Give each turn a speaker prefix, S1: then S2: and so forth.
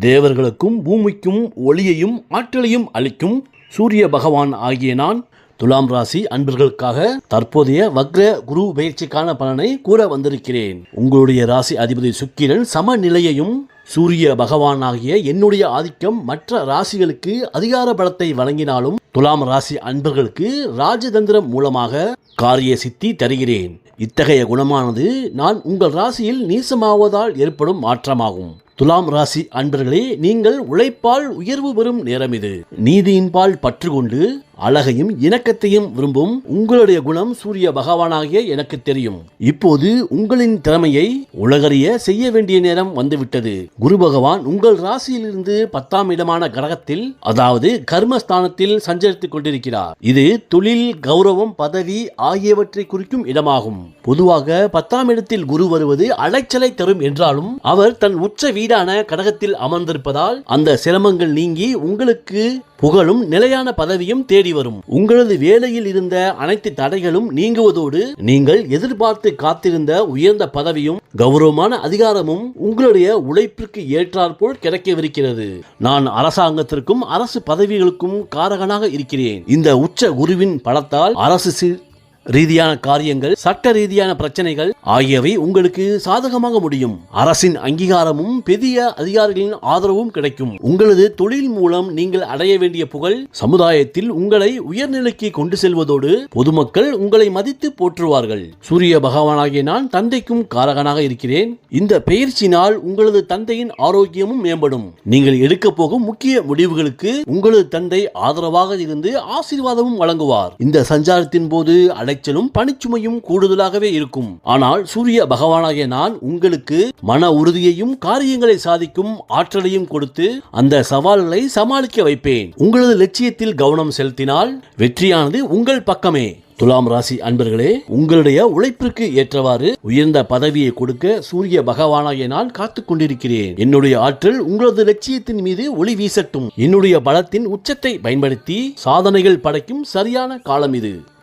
S1: தேவர்களுக்கும் பூமிக்கும் ஒளியையும் ஆற்றலையும் அளிக்கும் சூரிய பகவான் ஆகிய நான் துலாம் ராசி அன்பர்களுக்காக தற்போதைய வக்ர குரு பயிற்சிக்கான பலனை கூற வந்திருக்கிறேன். உங்களுடைய ராசி அதிபதி சுக்கிரன் சமநிலையையும் சூரிய பகவான் ஆகிய என்னுடைய ஆதிக்கம் மற்ற ராசிகளுக்கு அதிகார பலத்தை வழங்கினாலும் துலாம் ராசி அன்பர்களுக்கு ராஜதந்திரம் மூலமாக காரிய சித்தி தருகிறேன். இத்தகைய குணமானது நான் உங்கள் ராசியில் நீசமாவதால் ஏற்படும் மாற்றமாகும். துலாம் ராசி அன்பர்களே நீங்கள் உழைப்பால் உயர்வு பெறும் நேரம் இது. நீதியின்பால் பற்று கொண்டு அழகையும் இணக்கத்தையும் விரும்பும் உங்களுடைய குணம் சூரிய பகவானாகிய எனக்கு தெரியும். இப்போது உங்களின் திறமையை உலகறிய செய்ய வேண்டிய நேரம் வந்துவிட்டது. குரு பகவான் உங்கள் ராசியிலிருந்து பத்தாம் இடமான கடகத்தில் அதாவது கர்மஸ்தானத்தில் சஞ்சரித்துக் கொண்டிருக்கிறார். இது தொழில் கௌரவம் பதவி ஆகியவற்றை குறிக்கும் இடமாகும். பொதுவாக பத்தாம் இடத்தில் குரு வருவது அலைச்சலை தரும் என்றாலும் அவர் தன் உச்ச வீடான கடகத்தில் அமர்ந்திருப்பதால் அந்த சிரமங்கள் நீங்கி உங்களுக்கு புகழும் நிலையான பதவியும் தேடி வரும். உங்களது வேலையில் இருந்த அனைத்து தடைகளும் நீங்குவதோடு நீங்கள் எதிர்பார்த்து காத்திருந்த உயர்ந்த பதவியும் கௌரவமான அதிகாரமும் உங்களுடைய உழைப்பிற்கு ஏற்றாற்போல் கிடைக்கவிருக்கிறது. நான் அரசாங்கத்திற்கும் அரசு பதவிகளுக்கும் காரகனாக இருக்கிறேன். இந்த உச்ச குருவின் பலத்தால் அரசு ரீதியான காரியங்கள் சட்ட ரீதியான பிரச்சனைகள் ஆகியவை உங்களுக்கு சாதகமாக முடியும். அரசின் அங்கீகாரமும் பெரிய அதிகாரிகளின் ஆதரவும் கிடைக்கும். உங்களது தொழில் மூலம் நீங்கள் அடைய வேண்டிய புகழ் சமுதாயத்தில் உங்களை உயர்நிலைக்கு கொண்டு செல்வதோடு பொதுமக்கள் உங்களை மதித்து போற்றுவார்கள். சூரிய பகவானாகிய நான் தந்தைக்கும் காரகனாக இருக்கிறேன். இந்த பயிற்சியினால் உங்களது தந்தையின் ஆரோக்கியமும் மேம்படும். நீங்கள் எடுக்க போகும் முக்கிய முடிவுகளுக்கு உங்களது தந்தை ஆதரவாக இருந்து ஆசீர்வாதமும் வழங்குவார். இந்த சஞ்சாரத்தின் போது அலைச்சலும் பணிச்சுமையும் கூடுதலாகவே இருக்கும். ஆனால் சூரிய பகவானாகிய நான் உங்களுக்கு மன உறுதியையும் காரியங்களை சாதிக்கும் ஆற்றலையும் கொடுத்து அந்த சவால்களை சமாளிக்க வைப்பேன். உங்களது லட்சியத்தில் கவனம் செலுத்தினால் வெற்றியானது உங்கள் பக்கமே. துலாம் ராசி அன்பர்களே உங்களுடைய உழைப்பிற்கு ஏற்றவாறு உயர்ந்த பதவியை கொடுக்க சூரிய பகவானாகிய நான் காத்து கொண்டிருக்கிறேன். என்னுடைய ஆற்றல் உங்களது லட்சியத்தின் மீது ஒளி வீசட்டும். என்னுடைய பலத்தின் உச்சத்தை பயன்படுத்தி சாதனைகள் படைக்கும் சரியான காலம் இது.